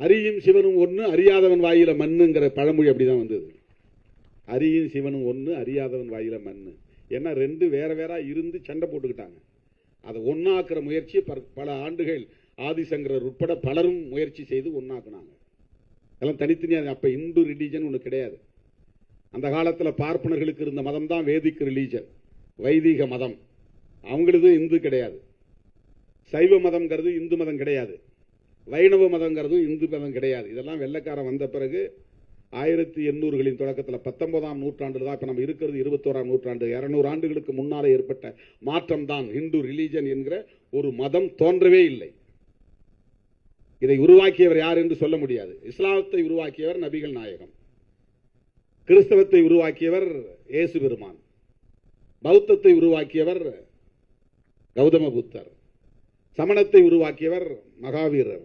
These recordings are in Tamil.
அரியும் சிவனும் ஒன்று அறியாதவன் வாயில மண்ணுங்கிற பழமொழி அப்படிதான் வந்தது. அரியும் சிவனும் ஒன்று அறியாதவன் வாயில மண்ணு. ஏன்னா ரெண்டு வேற வேற இருந்து சண்டை போட்டுக்கிட்டாங்க. அதை ஒன்னாக்குற முயற்சியை பல- ஆண்டுகள் ஆதிசங்கரர் உட்பட பலரும் முயற்சி செய்து ஒன்னாக்குனாங்க அதெல்லாம் தனித்தனியாக அப்ப இந்து ரிலீஜன் ஒன்று கிடையாது. அந்த காலத்தில் பார்ப்பனர்களுக்கு இருந்த மதம் தான் வேதிக் ரிலீஜன் வைதிக மதம். அவங்களது இந்து கிடையாது. சைவ மதம்ங்கிறது இந்து மதம் கிடையாது. வைணவ மதங்கிறதும் இந்து மதம் கிடையாது. இதெல்லாம் வெள்ளைக்காரன் வந்த பிறகு ஆயிரத்தி எண்ணூறுகளின் தொடக்கத்தில் பத்தொன்பதாம் நூற்றாண்டு தான் இப்போ நம்ம இருக்கிறது இருபத்தோராம் நூற்றாண்டு. இருநூறு ஆண்டுகளுக்கு முன்னாலே ஏற்பட்ட மாற்றம் தான் ஹிந்து ரிலீஜன் என்கிற ஒரு மதம் தோன்றவே இல்லை. இதை உருவாக்கியவர் யார் என்று சொல்ல முடியாது. இஸ்லாமத்தை உருவாக்கியவர் நபிகள் நாயகம். கிறிஸ்தவத்தை உருவாக்கியவர் இயேசு பெருமான். பௌத்தத்தை உருவாக்கியவர் கௌதம புத்தர். சமணத்தை உருவாக்கியவர் மகாவீரர்.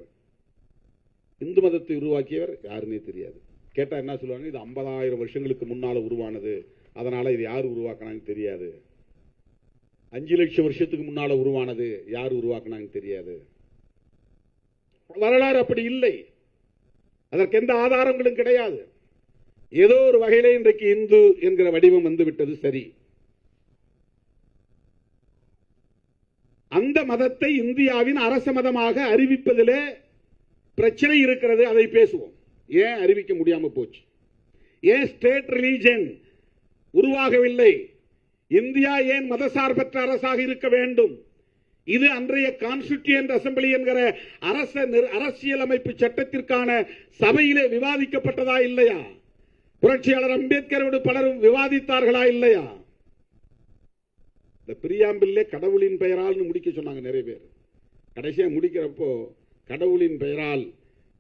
இந்து மதத்தை உருவாக்கியவர் யாருமே தெரியாது. கேட்டா என்ன சொல்லுவாங்க? இது ஐம்பதாயிரம் வருஷங்களுக்கு முன்னால உருவானது. அதனால இது யார் உருவாக்குனாங்க தெரியாது. அஞ்சு லட்சம் வருஷத்துக்கு முன்னால உருவானது யார் உருவாக்குனாங்கன்னு தெரியாது. வரலாறு அப்படி இல்லை. அதற்கு எந்த ஆதாரங்களும் கிடையாது. ஏதோ ஒரு வகையிலே இன்றைக்கு இந்து என்கிற வடிவம் வந்து விட்டது சரி. அந்த மதத்தை இந்தியாவின் அரச மதமாக அறிவிப்பதிலே பிரச்சனை இருக்கிறது அதை பேசுவோம். ஏன் அறிவிக்க முடியாமல் போச்சு? ஏன் ஸ்டேட் ரிலீஜன் உருவாகவில்லை? இந்தியா ஏன் மதசார்பற்ற அரசாக இருக்க வேண்டும்? இது அன்றைய கான்ஸ்டிடியூண்ட் அசம்பிளி என்கிற அரச அரசியலமைப்பு சட்டத்திற்கான சபையிலே விவாதிக்கப்பட்டதா இல்லையா? புரட்சியாளர் அம்பேத்கரோடு பலரும் விவாதித்தார்களா இல்லையா? இந்த பிரியாம்பில்லே கடவுளின் பெயரால்னு முடிக்க சொன்னாங்க நிறைய பேர். கடைசியா முடிக்கிறப்போ கடவுளின் பெயரால்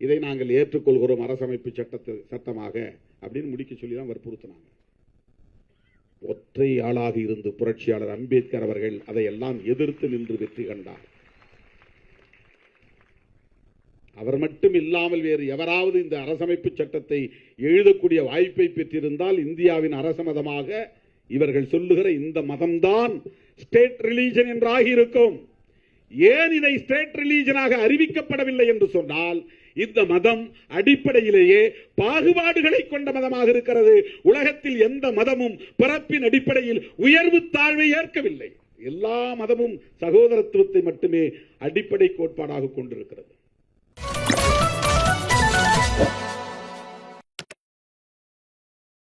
இதை நாங்கள் ஏற்றுக்கொள்கிறோம் அரசமைப்பு சட்டத்து சட்டமாக அப்படின்னு முடிக்க சொல்லி தான் வற்புறுத்தினாங்க. ஒற்றை ஆளாக இருந்து புரட்சியாளர் அம்பேத்கர் அவர்கள் அதையெல்லாம் எதிர்த்து நின்று வெற்றி கண்டார். அவர் மட்டும் இல்லாமல் வேறு எவராவது இந்த அரசமைப்பு சட்டத்தை எழுதக்கூடிய வாய்ப்பை பெற்றிருந்தால் இந்தியாவின் அரச மதமாக இவர்கள் சொல்லுகிற இந்த மதம்தான் ஸ்டேட் ரிலீஜன் என்றாகி இருக்கும் ஏன் இதை ஸ்டேட் ரிலீஜனாக அறிவிக்கப்படவில்லை என்று சொன்னால் இந்த மதம் அடிப்படையிலேயே பாகுபாடுகளை கொண்ட மதமாக இருக்கிறது. உலகத்தில் எந்த மதமும் பிறப்பின் அடிப்படையில் உயர்வு தாழ்வை ஏற்கவில்லை. எல்லா மதமும் சகோதரத்துவத்தை மட்டுமே அடிப்படை கோட்பாடாக கொண்டிருக்கிறது.